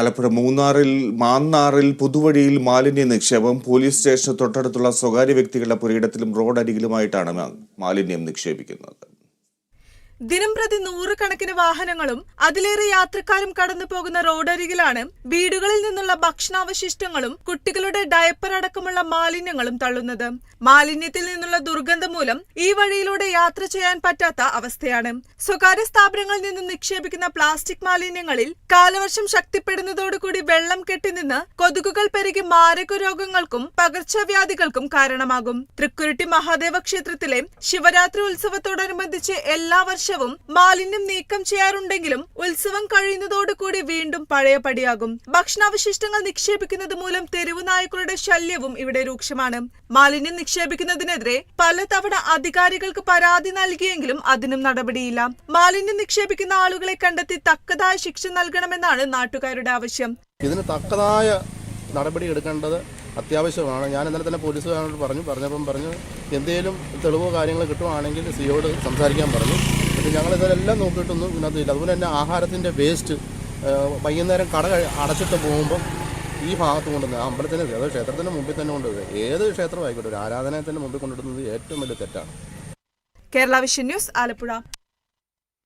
ആലപ്പുഴ മൂന്നാറിൽ മാന്നാറിൽ പുതുവഴിയിൽ മാലിന്യ നിക്ഷേപം പോലീസ് സ്റ്റേഷന് തൊട്ടടുത്തുള്ള സ്വകാര്യ വ്യക്തികളുടെ പുരയിടത്തിലും റോഡരികിലുമായിട്ടാണ് മാലിന്യം നിക്ഷേപിക്കുന്നത്. ദിനംപ്രതി നൂറുകണക്കിന് വാഹനങ്ങളും അതിലേറെ യാത്രക്കാരും കടന്നു പോകുന്ന റോഡരികിലാണ് വീടുകളിൽ നിന്നുള്ള ഭക്ഷണാവശിഷ്ടങ്ങളും കുട്ടികളുടെ ഡയപ്പർ അടക്കമുള്ള മാലിന്യങ്ങളും തള്ളുന്നത്. മാലിന്യത്തിൽ നിന്നുള്ള ദുർഗന്ധം മൂലം ഈ വഴിയിലൂടെ യാത്ര ചെയ്യാൻ പറ്റാത്ത അവസ്ഥയാണ്. സ്വകാര്യ സ്ഥാപനങ്ങളിൽ നിന്ന് നിക്ഷേപിക്കുന്ന പ്ലാസ്റ്റിക് മാലിന്യങ്ങളിൽ കാലവർഷം ശക്തിപ്പെടുന്നതോടുകൂടി വെള്ളം കെട്ടിനിന്ന് കൊതുകുകൾ പെരുകി മാരക രോഗങ്ങൾക്കും പകർച്ചവ്യാധികൾക്കും കാരണമാകും. തൃക്കുരുട്ടി മഹാദേവ ക്ഷേത്രത്തിലെ ശിവരാത്രി ഉത്സവത്തോടനുബന്ധിച്ച് എല്ലാ വർഷവും മാലിന്യം നീക്കം ചെയ്യാറുണ്ടെങ്കിലും ഉത്സവം കഴിയുന്നതോടുകൂടി വീണ്ടും പഴയപടിയാകും ഭക്ഷണാവശിഷ്ടങ്ങൾ നിക്ഷേപിക്കുന്നത് മൂലം തെരുവു നായ്ക്കളുടെ ശല്യവും ഇവിടെ രൂക്ഷമാണ്. മാലിന്യം നിക്ഷേപിക്കുന്നതിനെതിരെ പലതവണ അധികാരികൾക്ക് പരാതി നൽകിയെങ്കിലും അതിനും നടപടിയില്ല. മാലിന്യം നിക്ഷേപിക്കുന്ന ആളുകളെ കണ്ടെത്തി തക്കതായ ശിക്ഷ നൽകണമെന്നാണ് നാട്ടുകാരുടെ ആവശ്യം. ഇതിന് തക്കതായ നടപടി എടുക്കേണ്ടത് അത്യാവശ്യമാണ്. ഞാൻ ഇന്നലെ തന്നെ പോലീസുകാരോട് പറഞ്ഞു പറഞ്ഞപ്പം പറഞ്ഞു എന്തെങ്കിലും തെളിവോ കാര്യങ്ങളോ കിട്ടുവാണെങ്കിൽ സിയോട് സംസാരിക്കാൻ പറഞ്ഞു. ഞങ്ങൾ ഇതെല്ലാം നോക്കിയിട്ടൊന്നും ഇതിനകത്ത് ഇല്ല. അതുപോലെ തന്നെ ആഹാരത്തിന്റെ വേസ്റ്റ് വൈകുന്നേരം കട അടച്ചിട്ട് പോകുമ്പം ഈ ഭാഗത്ത് കൊണ്ടുവന്ന് അമ്പലത്തിന് ഏത് ക്ഷേത്രത്തിന്റെ മുമ്പിൽ തന്നെ കൊണ്ടുവരുന്നത് ഏത് ക്ഷേത്രമായിക്കോട്ടെ ഒരു ആരാധനയത്തിന്റെ മുമ്പിൽ കൊണ്ടിടുന്നത് ഏറ്റവും വലിയ തെറ്റാണ്. Kerala vision news Alappuzha.